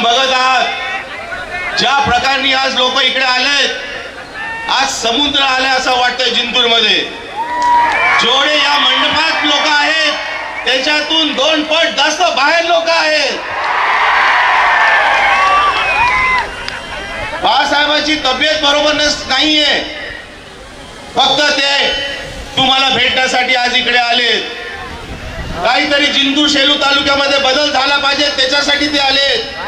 आपण बघत आहात ज्या प्रकारे आज लोक इकडे आलेत आज समुद्र आले असं वाटतंय जिंतूरमध्ये जेवढे या मंडपात लोक आहेत त्याच्यातून दोन पट जास्त बाहेर लोक आहेत. बाळासाहेबांची तब्येत बरोबर नस- नाहीये. फक्त ते तुम्हाला भेटण्यासाठी आज इकडे आलेत. काहीतरी जिंतूर शेलू तालुक्यामध्ये बदल झाला पाहिजे त्याच्यासाठी ते आलेत.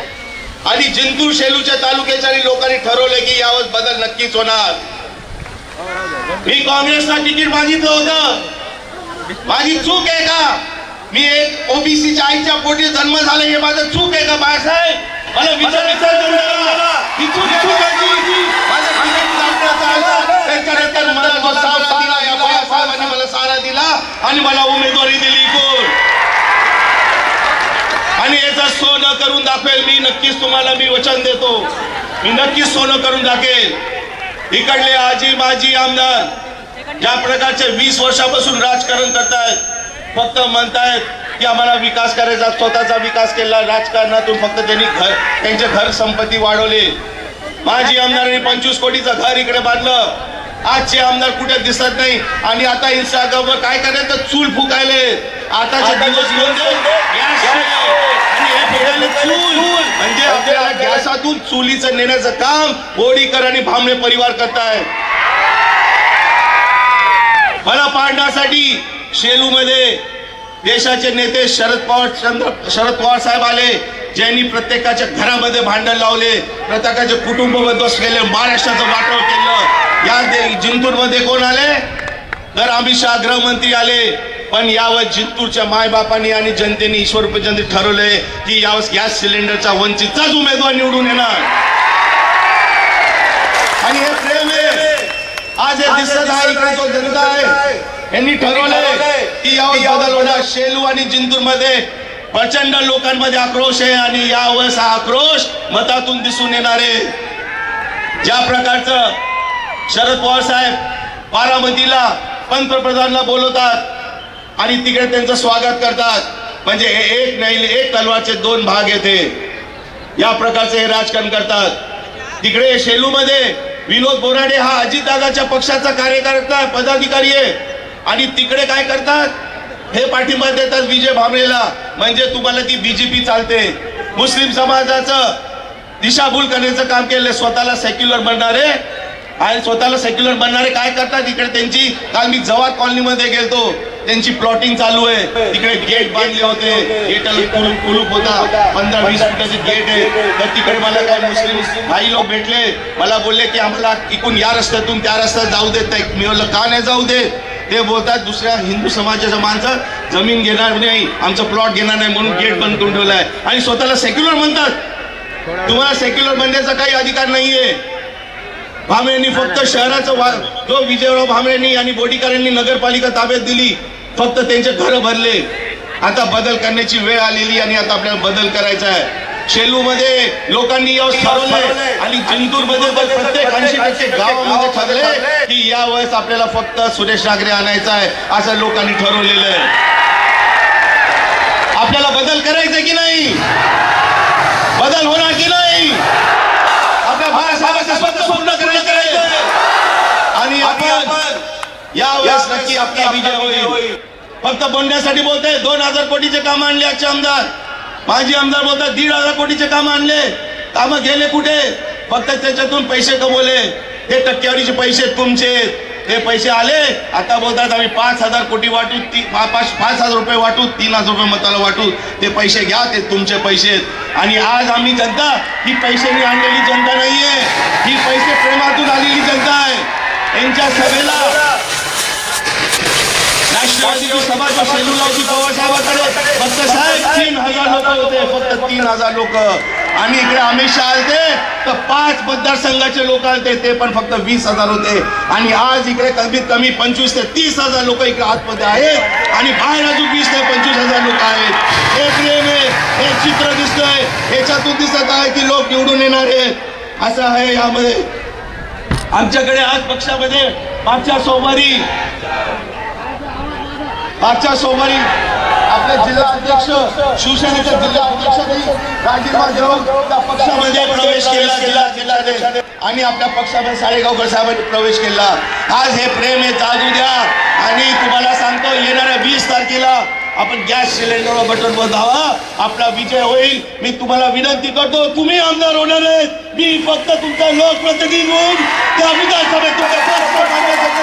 आणि जिंतूर शेलूच्या तालुक्याच्या लोकांनी ठरवलं की यावर बदल नक्कीच होणार. मी काँग्रेसला तिकीट मागितलं होतं. माझी चूक आहे का? मी एक ओबीसीच्या आईच्या पोटी जन्म झाला हे माझं चूक आहे का बाळासाहेब? मला विचार विचार करू नका. ही चूक. त्याच्यानंतर मला जो सहारा दिला. या बाळासाहेबांनी मला सहारा दिला आणि मला उमेदवारी दिली कोण आणि याचं सोनं करून दाखवेल मी नक्कीच तुम्हाला मी वचन देतो. मी नक्कीच सोनं करून दाखवेल इकडले आजी माजी आमदार ज्या प्रकारचे वीस वर्षापासून राजकारण करतायत फक्त म्हणतायत की आम्हाला विकास करायचा स्वतःचा विकास केला राजकारणातून फक्त त्यांनी घर त्यांचे घर संपत्ती वाढवले. माजी आमदारांनी पंचवीस कोटीचं घर इकडे बांधलं. आजचे आमदार कुठे दिसत नाही. आणि आता इंस्टाग्रामवर काय करायचं? चूल फुकायले. आताचे दिवस चूल. म्हणजे आपल्याला गॅसातून चुलीचं नेण्याचं काम बोडीकर आणि भांबळे परिवार करतायत मला पाडण्यासाठी शेलू मध्ये देशाचे नेते शरद पवार चंद्र शरद पवार साहेब आले ज्यांनी प्रत्येकाच्या घरामध्ये भांडण लावले प्रत्येकाचे कुटुंब उद्ध्वस्त केले महाराष्ट्राचं वाटव केलं. या दे- जिंतूरमध्ये कोण आले? तर अमित शहा गृहमंत्री आले. पण यावर जिंतूरच्या मायबापांनी आणि जनतेने ईश्वर जनते ठरवले की यावेळेस गॅस सिलेंडरचा वंचितचाच उमेदवार निवडून येणार. आणि हे प्रेम आहे. आज हे दिसत आहे इकडे जो जनता आहे यांनी ठरवलंय की यावेळेस बदल होणार शेलू आणि जिंतूरमध्ये प्रचंड लोकांमध्ये आक्रोश आहे आणि यावेळेस हा आक्रोश मतातून दिसून येणार आहे. ज्या प्रकारचं शरद पवार साहेब बारामतीला पंतप्रधानला बोलवतात आणि तिकडे त्यांचं स्वागत करतात. म्हणजे हे एक नाही एक तलवारचे दोन भाग येते या प्रकारचे हे राजकारण करतात. तिकडे शेलूमध्ये विनोद बोराडे हा अजितदादाच्या पक्षाचा कार्यकर्ता पदाधिकारी आहे. आणि तिकडे काय करतात? हे पाठिंबा देतात विजय भांबरेला म्हणजे तुम्हाला ती बीजेपी चालते. मुस्लिम समाजाचं दिशाभूल करण्याचं काम केलं स्वतःला सेक्युलर बनणारे आणि स्वतःला सेक्युलर बनणारे काय करतात? इकडे त्यांची काल मी जवाहर कॉलनीमध्ये गेलतो. त्यांची प्लॉटिंग चालू आहे. तिकडे गेट बांधले होते. गेटाला कुलूप कुलूप होता. पंधरा वीस फुटाचे गेट आहे. तर तिकडे मला काय मुस्लिम भाई लोक भेटले. मला बोलले की आम्हाला इकून या रस्त्यातून त्या रस्त्यात जाऊ देत नाही. मी म्हणलं का नाही जाऊ देत? ते बोलतात दुसऱ्या हिंदू समाजाच्या माणसं जमीन घेणार नाही. आमचं प्लॉट घेणार नाही म्हणून गेट बंद करून ठेवलाय. आणि स्वतःला सेक्युलर म्हणतात. तुम्हाला सेक्युलर बनण्याचा काही अधिकार नाहीये. भांबरेंनी फक्त शहराचं जो विजयराव भांबरेंनी आणि बोडीकरांनी नगरपालिका ताब्यात दिली फक्त त्यांचे घर भरले. आता बदल करण्याची वेळ आलेली आणि आता आपल्याला बदल करायचा आहे. शेलू मध्ये लोकांनी यावेळेस ठरवलंय आणि जिंतूरमध्ये प्रत्येक ऐंशी टक्के गावामध्ये ठरले की या वेळेस आपल्याला फक्त सुरेश नागरे आणायचा आहे असं लोकांनी ठरवलेलं आहे. आपल्याला बदल करायचा की नाही? बदल होणार की नाही? आपल्या पूर्ण करायचं आणि आपण यावेळेस नक्की आपला विजय होईल. फक्त बोलण्यासाठी बोलते दोन हजार कोटीचे काम आणले आजचे आमदार. माजी आमदार बोलतात दीड हजार कोटीचे काम आणले. काम गेले कुठे? फक्त त्याच्यातून पैसे कमवले. हे टक्केवारीचे पैसे तुमचे. ते पैसे आले. आता बोलतात आम्ही पाच हजार कोटी वाटू ती पाच पाच हजार रुपये वाटू तीन हजार रुपये मताला वाटू. ते पैसे घ्या ते तुमचे पैसे आणि आज आम्ही जनता ही पैशाने आणलेली जनता नाहीये ही पैसे प्रेमातून आलेली जनता आहे सभेला राष्ट्रवादीची सभा जो फक्त साहेब तीन हजार लोक होते फक्त तीन हजार लोक. आणि इकडे अमित शहा आलते तर पाच मतदारसंघाचे लोक आलते ते पण फक्त वीस हजार होते. आणि आज इकडे कमीत कमी पंचवीस ते तीस हजार लोक इकडे आतमध्ये आहेत. आणि बाहेर अजून वीस ते पंचवीस हजार लोक आहेत. हे प्रेम आहे हे चित्र दिसतंय ह्याच्यातून दिसत आहे की लोक निवडून येणार आहेत. असं आहे यामध्ये. आमच्याकडे आज पक्षामध्ये मागच्या सोमवारी मागच्या सोमवारी आपले जिल्हा अध्यक्ष शिवसेनेचे जिल्हा अध्यक्षांनी राजीनामा देऊन त्या पक्षामध्ये प्रवेश केला जिल्हा जिल्हाध्यक्षाने आणि आपल्या पक्षामध्ये साळेगावकर साहेबांनी प्रवेश केला. आज हे प्रेम हे जागू द्या आणि तुम्हाला सांगतो येणाऱ्या वीस तारखेला आपण गॅस सिलेंडरवर बटन बजावा. आपला विजय होईल. मी तुम्हाला विनंती करतो तुम्ही आमदार होणार आहेत. मी फक्त तुमचा लोकप्रतिनिधी म्हणून त्या विधानसभेत तुमचा प्रश्न मांडण्यासाठी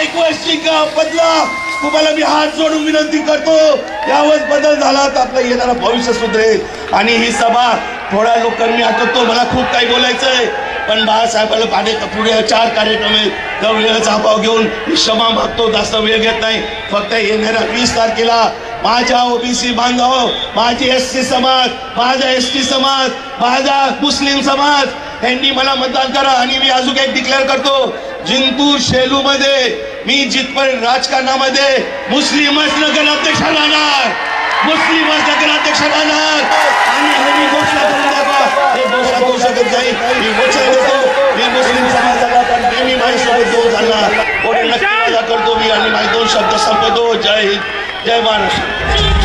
एक बदला. तुम्हाला मी हात जोडून विनंती करतो. यावर बदल झाला तर आपलं येणारा भविष्य सुधरेल. आणि ही सभा थोड्या लोकांनी आठवतो मला खूप काही बोलायचं आहे पण बाळासाहेबाला पाणी पुढे चार कार्यक्रम आहेत त्या वेळेचा अभाव घेऊन मी क्षमा मागतो जास्त वेळ घेत नाही. फक्त येणाऱ्या वीस तारखेला माझ्या ओबीसी बांधव माझी एस सी समाज माझा एस टी समाज माझा मुस्लिम समाज यांनी मला मतदान करा आणि मी अजून एक डिक्लेअर करतो जिंतूर शेलू मध्ये मी जिथपर्यंत राजकारणामध्ये. मुस्लिमच नगराध्यक्ष राहणार मुस्लिमच नगराध्यक्ष राहणार. आणि हे घोषणा हे घोषणा करू शकत नाही. मी देतो मी मुस्लिम समाजाला पण नेहमी माझ्यासोबत दोन झाला नक्की माझा करतो मी आणि माझे दोन शब्द संपवतो. जय हिंद. जय महाराष्ट्र.